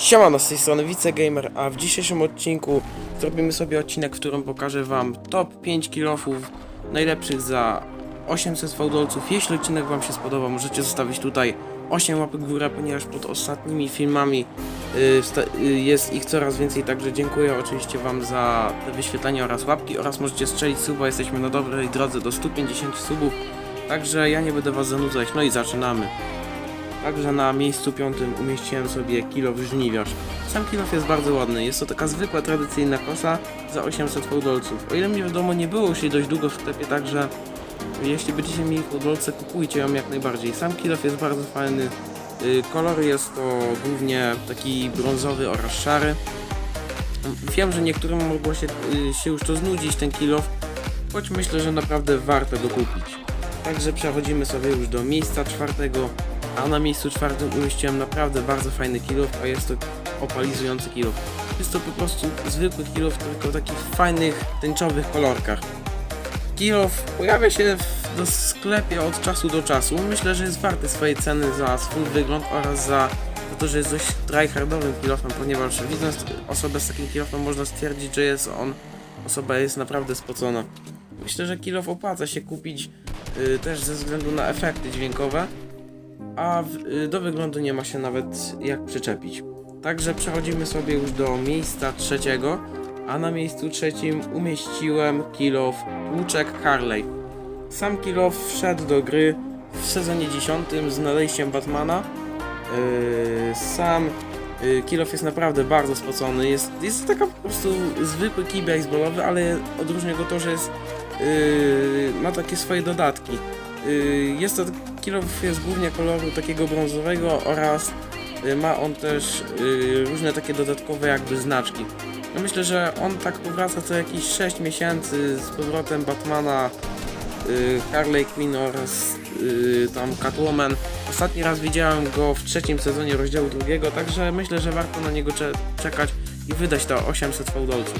Siemano, z tej strony Wicegamer, a w dzisiejszym odcinku zrobimy sobie odcinek, w którym pokażę wam top 5 kilofów najlepszych za 800 fałdolców. Jeśli odcinek wam się spodoba, możecie zostawić tutaj 8 łapek w górę, ponieważ pod ostatnimi filmami y, y, jest ich coraz więcej, także dziękuję oczywiście wam za te oraz łapki oraz możecie strzelić suba, jesteśmy na dobrej drodze do 150 subów, także ja nie będę was zanudzać, no i zaczynamy. Także na miejscu piątym umieściłem sobie kilof żniwiarz. Sam kilof jest bardzo ładny, jest to taka zwykła tradycyjna kosa za 800 fałdolców. O ile mi wiadomo nie było jej dość długo w sklepie, także jeśli będziecie mieli fałdolce kupujcie ją jak najbardziej. Sam kilof jest bardzo fajny, y, kolor jest to głównie taki brązowy oraz szary. Wiem, że niektórym mogło się, y, się już to znudzić ten kilof, choć myślę, że naprawdę warto go kupić. Także przechodzimy sobie już do miejsca czwartego, a na miejscu czwartym umieściłem naprawdę bardzo fajny kilof, a jest to opalizujący kilof. Jest to po prostu zwykły kilof, tylko w takich fajnych, tęczowych kolorkach. Kilof pojawia się w sklepie od czasu do czasu. Myślę, że jest warty swojej ceny za swój wygląd oraz za, to, że jest dość tryhardowym kilofem, ponieważ widząc osobę z takim kilofem można stwierdzić, że jest on, osoba jest naprawdę spocona. Myślę, że kilof opłaca się kupić y, też ze względu na efekty dźwiękowe, a w, y, do wyglądu nie ma się nawet jak przyczepić. Także przechodzimy sobie już do miejsca trzeciego, a na miejscu trzecim umieściłem kilof Łuczek Harley. Sam kilof wszedł do gry w sezonie 10 z nadejściem Batmana. Yy, sam yy, kilof jest naprawdę bardzo spocony. Jest, jest taka po prostu zwykły kij baseballowy, ale odróżnia go to, że jest, yy, ma takie swoje dodatki. Yy, jest to kilof jest głównie koloru takiego brązowego oraz yy, ma on też yy, różne takie dodatkowe jakby znaczki. Ja myślę, że on tak powraca co jakieś 6 miesięcy z powrotem Batmana, yy, Harley Quinn oraz tam Catwoman. Ostatni raz widziałem go w trzecim sezonie rozdziału drugiego, także myślę, że warto na niego cze- czekać i wydać to 800 fałdolców.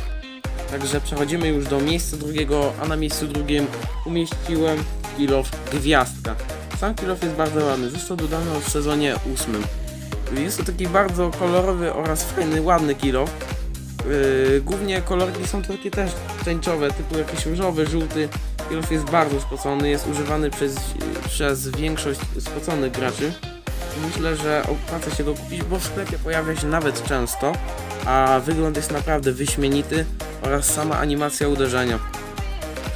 Także przechodzimy już do miejsca drugiego, a na miejscu drugim umieściłem kilof Gwiazdka. Sam kilof jest bardzo ładny, został dodany w sezonie ósmym. Jest to taki bardzo kolorowy oraz fajny, ładny kilof. Yy, głównie kolorki są takie też tęczowe, typu jakiś różowy, żółty. Kilof jest bardzo spocony, jest używany przez, przez większość spoconych graczy. Myślę, że opłaca się go kupić, bo w sklepie pojawia się nawet często, a wygląd jest naprawdę wyśmienity oraz sama animacja uderzenia.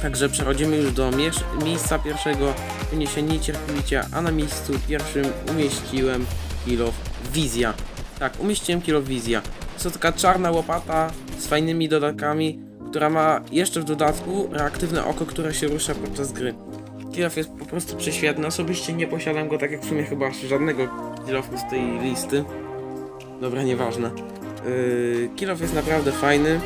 Także przechodzimy już do miejsca pierwszego, mnie się niecierpliwie, a na miejscu pierwszym umieściłem kilof Wizja. Tak, umieściłem kilof Wizja. Jest to taka czarna łopata z fajnymi dodatkami, która ma jeszcze w dodatku reaktywne oko, które się rusza podczas gry. Kilof jest po prostu prześwietny. Osobiście nie posiadam go, tak jak w sumie chyba żadnego kilofu z tej listy. Dobra, nieważne. Yy, kilof jest naprawdę fajny.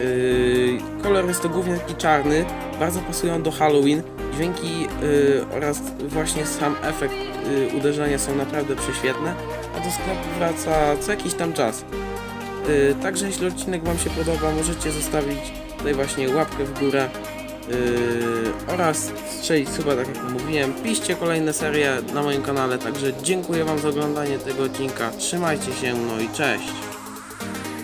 Yy, kolor jest to głównie taki czarny, bardzo pasują do Halloween. Dźwięki yy, oraz właśnie sam efekt yy, uderzenia są naprawdę prześwietne, a do sklepu wraca co jakiś tam czas. Yy, także jeśli odcinek Wam się podoba, możecie zostawić tutaj właśnie łapkę w górę yy, oraz strzelić suba, tak jak mówiłem. Piszcie kolejne serie na moim kanale, także dziękuję Wam za oglądanie tego odcinka. Trzymajcie się, no i cześć!